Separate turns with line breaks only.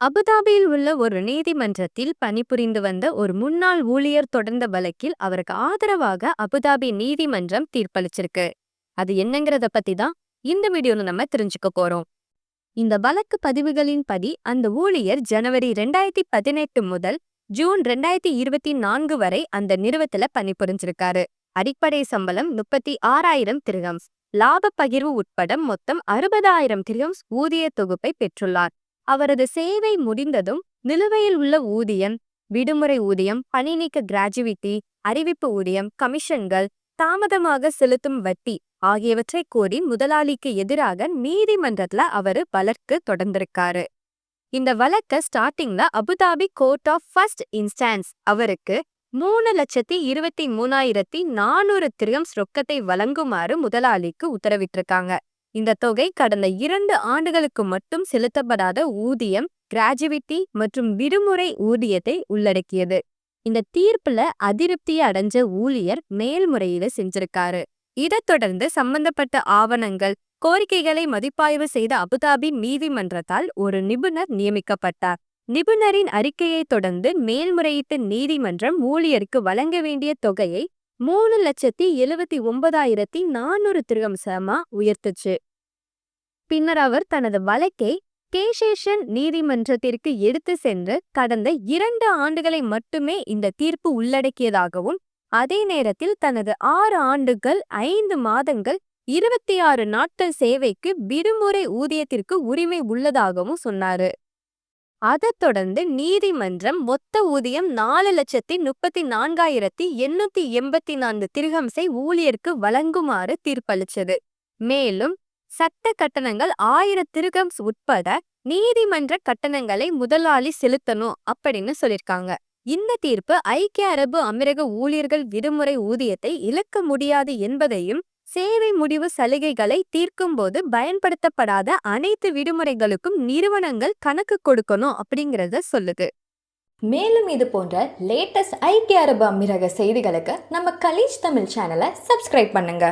அபுதாபியில் உள்ள ஒரு நீதிமன்றத்தில் பணிபுரிந்து வந்த ஒரு முன்னாள் ஊழியர் தொடர்ந்த வழக்கில் அவருக்கு ஆதரவாக அபுதாபி நீதிமன்றம் தீர்ப்பளிச்சிருக்கு. அது என்னங்கிறத பத்தி தான் இந்த வீடியோல நம்ம தெரிஞ்சுக்க போறோம். இந்த வழக்கு பதிவுகளின் படி அந்த ஊழியர் ஜனவரி ரெண்டாயிரத்தி பதினெட்டு முதல் ஜூன் ரெண்டாயிரத்தி இருபத்தி நான்கு வரை அந்த நிறுவத்துல பணிபுரிஞ்சிருக்காரு. அடிப்படை சம்பளம் முப்பத்தி ஆறாயிரம் திரகம்ஸ் லாப பகிர்வு உட்பட மொத்தம் அறுபதாயிரம் திரகம்ஸ் ஊதிய தொகுப்பை பெற்றுள்ளார். அவரது சேவை முடிந்ததும் நிலுவையில் உள்ள ஊதியம் விடுமுறை ஊதியம் பணிநீக்க கிராஜுவிட்டி அறிவிப்பு ஊதியம் கமிஷன்கள் தாமதமாக செலுத்தும் வட்டி ஆகியவற்றை கோரி முதலாளிக்கு எதிராக நீதிமன்றத்துல அவரு வழக்கு தொடர்ந்திருக்காரு. இந்த வழக்க ஸ்டார்டிங்ல Abu Dhabi court of first instance அவருக்கு மூணு லட்சத்தி இருபத்தி மூணாயிரத்தி நானூறு திரியம்ஸ் ரொக்கத்தை வழங்குமாறு முதலாளிக்கு உத்தரவிட்டிருக்காங்க. இந்த தொகை கடந்த இரண்டு ஆண்டுகளுக்கு மட்டும் செலுத்தப்படாத ஊதியம் கிராஜுவிட்டி மற்றும் விடுமுறை ஊதியத்தை உள்ளடக்கியது. இந்த தீர்ப்புல அதிருப்தியை அடைஞ்ச ஊழியர் மேல்முறையீடு செஞ்சிருக்காரு. இதைத் தொடர்ந்து சம்பந்தப்பட்ட ஆவணங்கள் கோரிக்கைகளை மதிப்பாய்வு செய்த அபுதாபி நீதிமன்றத்தால் ஒரு நிபுணர் நியமிக்கப்பட்டார். நிபுணரின் அறிக்கையை தொடர்ந்து மேல்முறையீட்டு நீதிமன்றம் ஊழியருக்கு வழங்க வேண்டிய தொகையை மூணு லட்சத்தி எழுவத்தி ஒன்பதாயிரத்தி நானூறு திருகம்சமா உயர்த்துச்சு. பின்னர் அவர் தனது வழக்கை கேசேஷன் நீதிமன்றத்திற்கு எடுத்து சென்று கடந்த இரண்டு ஆண்டுகளை மட்டுமே இந்த தீர்ப்பு உள்ளடக்கியதாகவும் அதே நேரத்தில் தனது ஆறு ஆண்டுகள் ஐந்து மாதங்கள் இருபத்தி ஆறு நாட்கள் சேவைக்கு விடுமுறை ஊதியத்திற்கு உரிமை உள்ளதாகவும் சொன்னாரு. அதைத் தொடர்ந்து நீதிமன்றம் மொத்த ஊதியம் நாலு லட்சத்தி முப்பத்தி நான்காயிரத்தி எண்ணூத்தி எண்பத்தி நான்கு திருகம்சை ஊழியருக்கு வழங்குமாறு தீர்ப்பளிச்சது மேலும் சட்ட கட்டணங்கள் ஆயிர திருகம்ஸ் உட்பட நீதிமன்ற கட்டணங்களை முதலாளி செலுத்தணும் அப்படின்னு சொல்லியிருக்காங்க இந்த தீர்ப்பு ஐக்கிய அரபு அமீரக ஊழியர்கள் விடுமுறை ஊதியத்தை இழக்க முடியாது என்பதையும் சேவை முடிவு சலுகைகளை தீர்க்கும் போது பயன்படுத்தப்படாத அனைத்து விடுமுறைகளுக்கும் நிறுவனங்கள் கணக்கு கொடுக்கணும் அப்படிங்கறத சொல்லுது.
மேலும் இது போன்ற லேட்டஸ்ட் ஐக்கிய அரபு அமீரக செய்திகளுக்கு நம்ம கலீஜ் தமிழ் சேனலை சப்ஸ்கிரைப் பண்ணுங்க.